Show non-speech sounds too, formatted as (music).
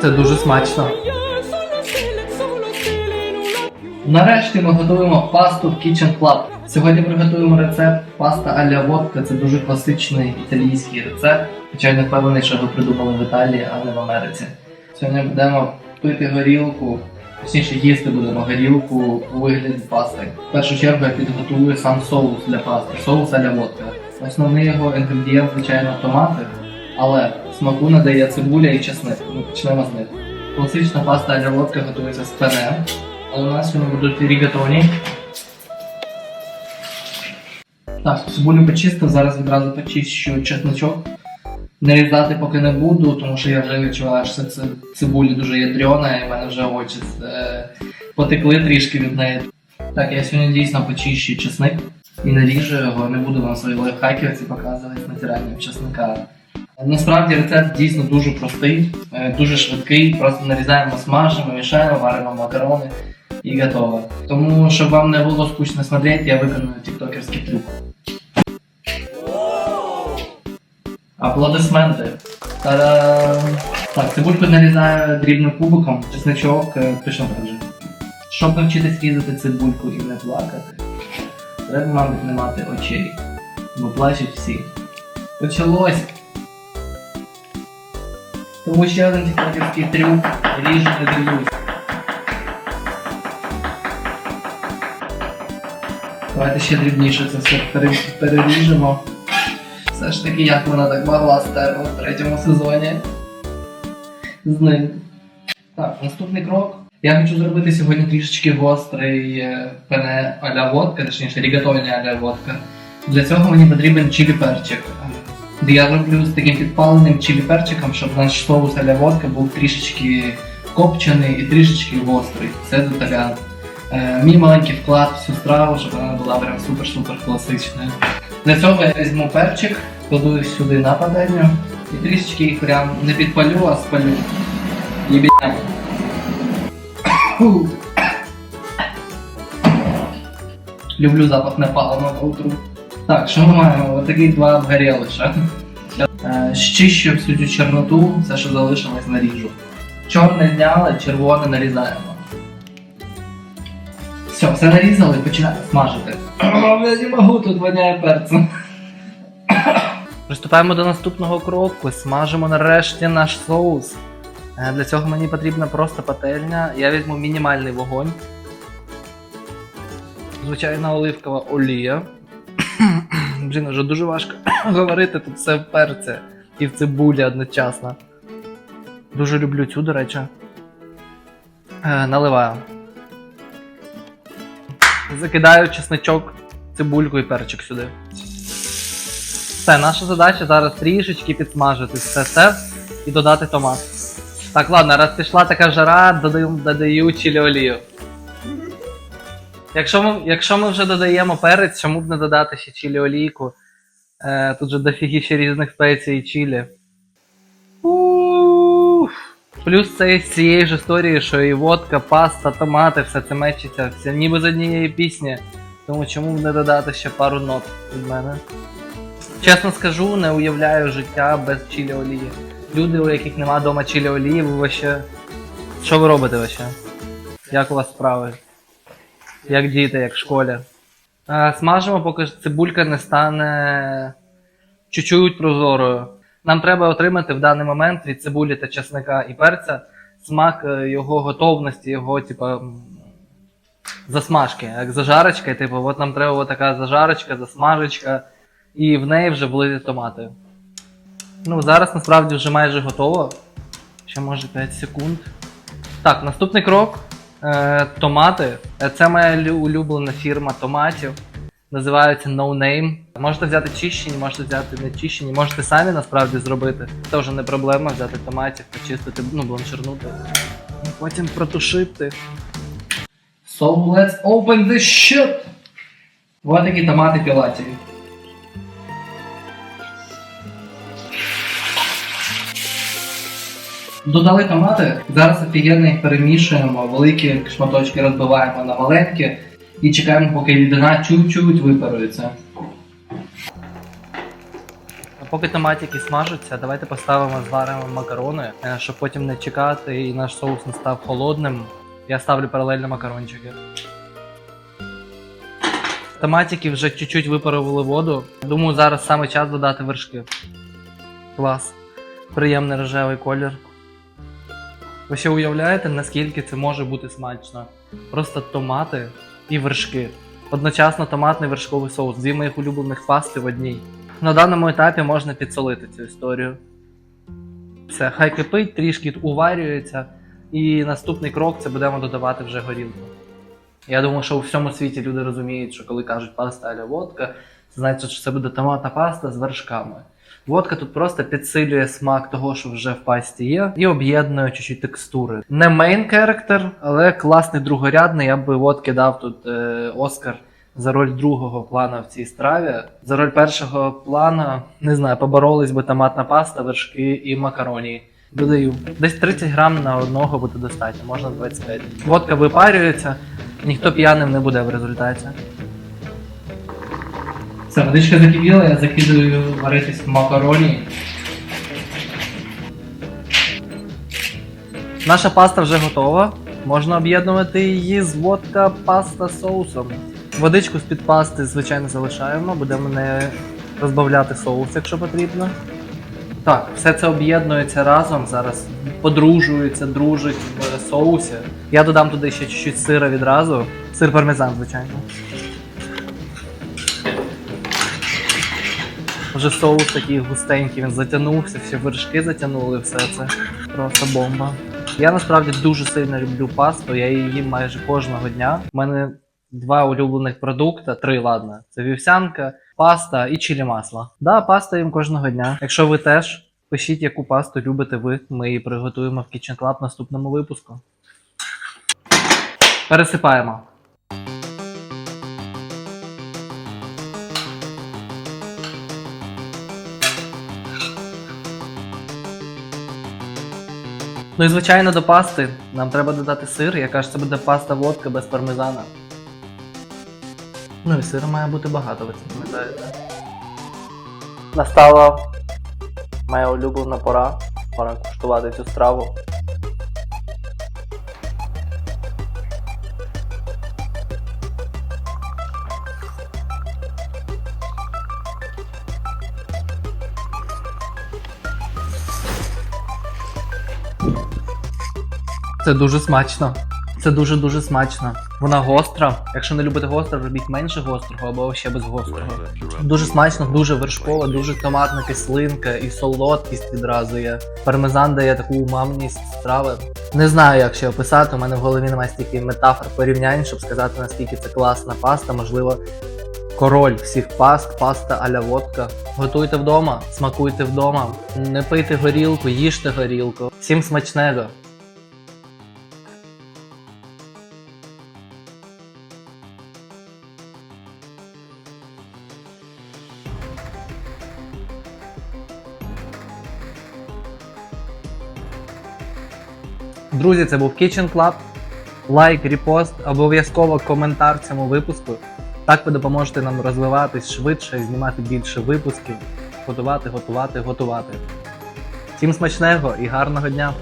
Це дуже смачно. Нарешті ми готуємо пасту в Kitchen Club. Сьогодні приготуємо рецепт паста аля водка. Це дуже класичний італійський рецепт. Хоча я не впевнений, що його придумали в Італії, а не в Америці. Сьогодні будемо пити горілку, точніше їсти будемо горілку у вигляді пасти. В першу чергу я підготую сам соус для пасти, соус аля водка. Основний його інгредієнт, звичайно, томати, але смаку надає цибуля і чесник. Ми почнемо з них. Класична паста аля водка готується з пене, а у нас вони будуть рігатоні. Так, цибулю почистив, зараз відразу почищу чесночок. Нарізати поки не буду, тому що я вже відчуваю, що це цибуля дуже ядрена, і в мене вже очі е, потекли трішки від неї. Так, я сьогодні дійсно почищу чесник і наріжу його, не буду вам свої лайфхаки ці показувати з натиранням чесника. Насправді рецепт дійсно дуже простий, е, дуже швидкий. Просто нарізаємо, смажимо, мішаємо, варимо макарони і готово. Тому, щоб вам не було скучно смотреть, я виконую тіктокерський трюк. Аплодисменти. Та-дам! Так, цибульку нарізаю дрібним кубиком, чесничок е, точно так же. Щоб навчитись різати цибульку і не плакати, треба, мабуть, не мати очей, бо плачуть всі. Почалось! Тому ще один тіктокерський трюк. Ріжу, не дивлюсь. Давайте ще дрібніше це все переріжемо. Все ж таки, як вона так могла стерла в третьому сезоні. З ним. Так, наступний крок. Я хочу зробити сьогодні трішечки гострий е, пене а-ля водка, точніше рігатоні а-ля водка. Для цього мені потрібен чилі перчик. Я роблю з таким підпаленим чилі перчиком, щоб наш соус а-ля водка був трішечки копчений і трішечки гострий. Це тут така е, мій маленький вклад в цю страву, щоб вона була прям супер-супер класичною. Для цього я візьму перчик, кладу їх сюди на пательню і трішечки їх прям не підпалю, а спалю. Фу. Люблю запах напалма по утру. Так, що ми маємо? Ось такі два обгорілиша. Е, Щищу всю цю чорноту, все, що залишилось, наріжу. Чорне зняли, червоне нарізаємо. Все, все нарізали, починаємо смажити. (coughs) Я не можу, тут воняє перцем. (coughs) Приступаємо до наступного кроку. Смажимо нарешті наш соус. Е, Для цього мені потрібна просто пательня. Я візьму мінімальний вогонь. Звичайна оливкова олія. Блін, вже дуже важко (clears throat) говорити тут все в перці і в цибулі одночасно. Дуже люблю цю, до речі. Е, наливаю. Закидаю чесничок, цибульку і перчик сюди. Все, наша задача зараз трішечки підсмажити все це і додати томат. Так, ладно, раз пішла така жара, додаю, додаю чилі олію. Якщо ми, якщо ми вже додаємо перець, чому б не додати ще чилі олійку? Е, тут же дофігіще різних спецій і чилі. Ух. Плюс це з цієї ж історії, що і водка, паста, томати, все це мечиться, все ніби з однієї пісні. Тому чому б не додати ще пару нот від мене? Чесно скажу, не уявляю життя без чилі олії. Люди, у яких нема вдома чилі олії, ви вообще. Що ви робите вообще? Як у вас справи? Як діти, як в школі? Е, смажимо, поки цибулька не стане чуть-чуть прозорою. Нам треба отримати в даний момент від цибулі та чесника і перця смак е, його готовності, його, типа, м, засмажки. Як зажарочка, типу, от нам треба така зажарочка, засмажечка, і в неї вже влити томати. Ну, зараз насправді вже майже готово. Ще може 5 секунд. Так, наступний крок. Е, томати. Е, Це моя улюблена фірма томатів. Називається No Name. Можете взяти чищені, можете взяти не чищені, можете самі насправді зробити. Це вже не проблема взяти томатів, почистити, ну, бланширнути. Потім протушити. So let's open this shit! Вот такі томати пілатіві. Додали томати, зараз офігенно їх перемішуємо, великі шматочки розбиваємо на маленькі і чекаємо, поки рідина чуть-чуть випарується. Поки томатики смажаться, давайте поставимо зваримо макарони, е, щоб потім не чекати і наш соус не став холодним. Я ставлю паралельно макарончики. Томатики вже чуть-чуть випарували воду. Думаю, зараз саме час додати вершки. Клас. Приємний рожевий колір. Ви ще уявляєте, наскільки це може бути смачно? Просто томати і вершки. Одночасно томатний вершковий соус, дві моїх улюблених пасти в одній. На даному етапі можна підсолити цю історію. Все, хай кипить, трішки уварюється, і наступний крок це будемо додавати вже горілку. Я думаю, що у всьому світі люди розуміють, що коли кажуть паста аля водка, це значить, що це буде томатна паста з вершками. Водка тут просто підсилює смак того, що вже в пасті є, і об'єднує чуть-чуть текстури. Не мейн керектер, але класний другорядний. Я би водки дав тут е, Оскар за роль другого плана в цій страві. За роль першого плана, не знаю, поборолись би томатна паста, вершки і макароні. Додаю. Десь 30 грам на одного буде достатньо, можна 25. Водка випарюється, ніхто п'яним не буде в результаті. Все, водичка закипіла, я закидаю варитись макароні. Наша паста вже готова. Можна об'єднувати її з водка паста соусом. Водичку з-під пасти, звичайно, залишаємо, будемо не розбавляти соус, якщо потрібно. Так, все це об'єднується разом зараз, подружується, дружить в соусі. Я додам туди ще чуть-чуть сира відразу. Сир пармезан, звичайно. Вже соус такий густенький, він затягнувся, всі вершки затягнули, все це. Просто бомба. Я насправді дуже сильно люблю пасту, я її майже кожного дня. У мене два улюблених продукти, три, ладно. Це вівсянка, паста і чилі масло. Да, паста їм кожного дня. Якщо ви теж пишіть, яку пасту любите ви, ми її приготуємо в Kitchen Club в наступному випуску. Пересипаємо. Ну і звичайно до пасти нам треба додати сир. Яка ж це буде паста водка без пармезана. Ну і сиру має бути багато, ви це пам'ятаєте. Настала моя улюблена пора. Пора куштувати цю страву. Це дуже смачно. Це дуже-дуже смачно. Вона гостра. Якщо не любите гостре, робіть менше гострого або ще без гострого. Дуже смачно, дуже вершково, дуже томатна кислинка і солодкість відразу є. Пармезан дає таку умамність страви. Не знаю, як ще описати. У мене в голові немає стільки метафор порівнянь, щоб сказати, наскільки це класна паста. Можливо, король всіх паст, паста аля водка. Готуйте вдома, смакуйте вдома, не пийте горілку, їжте горілку. Всім смачного! Друзі, це був Kitchen Club. Лайк, репост, обов'язково коментар цьому випуску. Так ви допоможете нам розвиватись швидше, знімати більше випусків, готувати, готувати, готувати. Всім смачного і гарного дня!